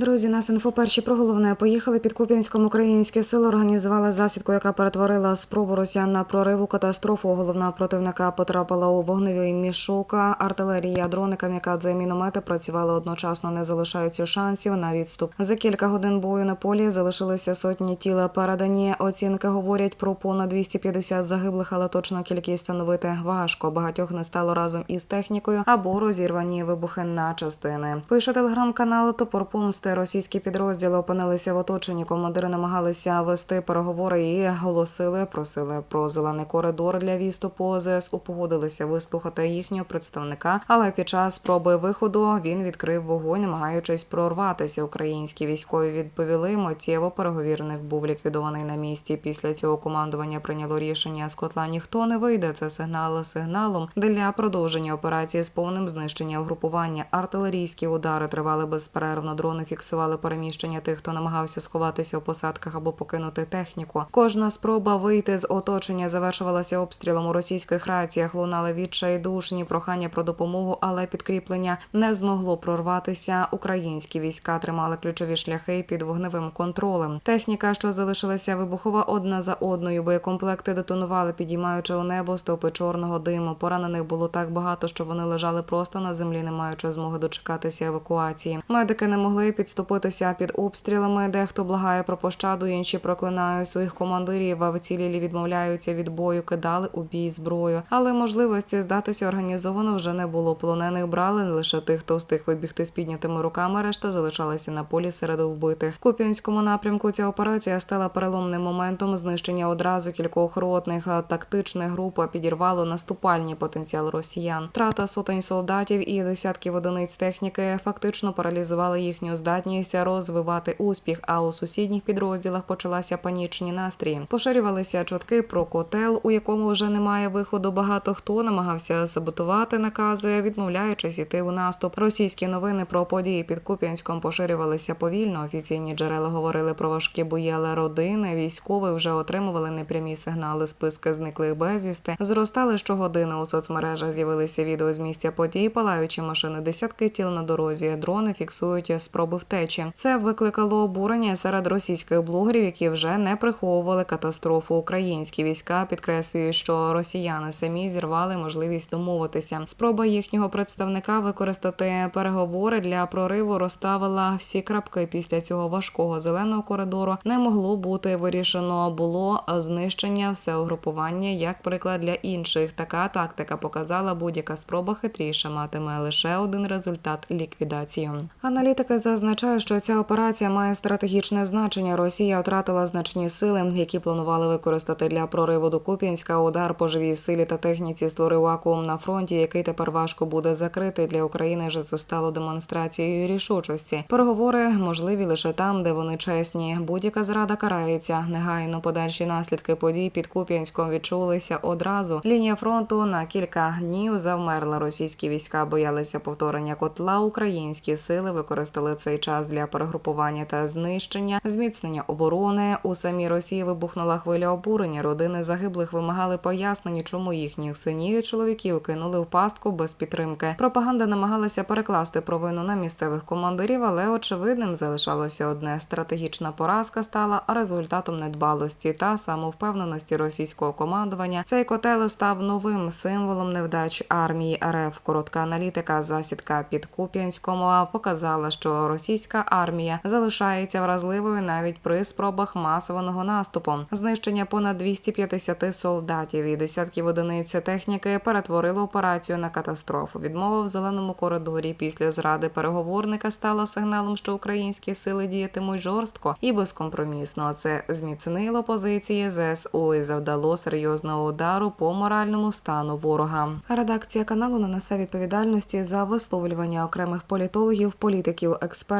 Друзі, нас інфо перші про головне поїхали під Куп'янськом. Українські сили організували засідку, яка перетворила спробу росіян на прориву катастрофу. Головна противника потрапила у вогневий мішок. Артилерія, дрони, камікадзе, міномети працювали одночасно, не залишаючи шансів на відступ. За кілька годин бою на полі залишилися сотні тіла. Передані оцінки говорять про понад 250 загиблих, але точно кількість встановити важко. Багатьох не стало разом із технікою або розірвані вибухи на частини. Пише телеграм-канал Топор Помсти. Російські підрозділи опинилися в оточенні. Командири намагалися вести переговори і оголосили, просили про зелений коридор для відступу. ОЗС погодилися вислухати їхнього представника. Але під час спроби виходу він відкрив вогонь, намагаючись прорватися. Українські військові відповіли. Миттєво переговірник був ліквідований на місці. Після цього командування прийняло рішення з котла ніхто не вийде. Це сигнал сигналом для продовження операції з повним знищенням групування. Артилерійські удари тривали безперервно. Дрони фіксували переміщення тих, хто намагався сховатися в посадках або покинути техніку. Кожна спроба вийти з оточення завершувалася обстрілом у російських раціях. Лунали відчайдушні прохання про допомогу, але підкріплення не змогло прорватися. Українські війська тримали ключові шляхи під вогневим контролем. Техніка, що залишилася вибухова одна за одною, боєкомплекти детонували, підіймаючи у небо стовпи чорного диму. Поранених було так багато, що вони лежали просто на землі, не маючи змоги дочекатися евакуації. Медики не могли підступитися під обстрілами. Дехто благає про пощаду, інші проклинають своїх командирів. А вцілілі відмовляються від бою, кидали у бій зброю. Але можливості здатися організовано вже не було. Полонених брали лише тих, хто встиг вибігти з піднятими руками. Решта залишалася на полі серед вбитих. В Куп'янському напрямку ця операція стала переломним моментом знищення одразу кількох ротних тактичних груп підірвало наступальний потенціал росіян. Трата сотень солдатів і десятків одиниць техніки фактично паралізували їхню здатність розвивати успіх. А у сусідніх підрозділах почалася панічні настрії. Поширювалися чутки про котел, у якому вже немає виходу. Багато хто намагався саботувати накази, відмовляючись іти у наступ. Російські новини про події під Куп'янськом поширювалися повільно. Офіційні джерела говорили про важкі бої, але родини військові вже отримували непрямі сигнали. Списки зниклих безвісти зростали щогодини. У соцмережах з'явилися відео з місця подій, палаючі машини, десятки тіл на дорозі. Дрони фіксують спроби втечі. Це викликало обурення серед російських блогерів, які вже не приховували катастрофу. Українські війська підкреслюють, що росіяни самі зірвали можливість домовитися. Спроба їхнього представника використати переговори для прориву розставила всі крапки. Після цього важкого зеленого коридору не могло бути вирішено. Було знищення всеугрупування як приклад для інших. Така тактика показала будь-яка спроба хитріше матиме лише один результат ліквідацію. Аналітики зазначають, що ця операція має стратегічне значення. Росія втратила значні сили, які планували використати для прориву до Куп'янська. Удар по живій силі та техніці створив вакуум на фронті, який тепер важко буде закрити для України. Же це стало демонстрацією рішучості. Переговори можливі лише там, де вони чесні. Будь-яка зрада карається. Негайно подальші наслідки подій під Куп'янськом відчулися одразу. Лінія фронту на кілька днів завмерла. Російські війська боялися повторення котла. Українські сили використали цей час для перегрупування та знищення, зміцнення оборони. У самій Росії вибухнула хвиля обурення. Родини загиблих вимагали пояснень, чому їхніх синів і чоловіків кинули в пастку без підтримки. Пропаганда намагалася перекласти провину на місцевих командирів, але очевидним залишалося одне: стратегічна поразка стала результатом недбалості та самовпевненості російського командування. Цей котел став новим символом невдач армії РФ. Коротка аналітика засідка під Куп'янському показала, що російська армія залишається вразливою навіть при спробах масованого наступу. Знищення понад 250 солдатів і десятків одиниць техніки перетворило операцію на катастрофу. Відмова в зеленому коридорі після зради переговорника стала сигналом, що українські сили діятимуть жорстко і безкомпромісно. Це зміцнило позиції ЗСУ і завдало серйозного удару по моральному стану ворога. Редакція каналу не несе відповідальності за висловлювання окремих політологів, політиків, експертів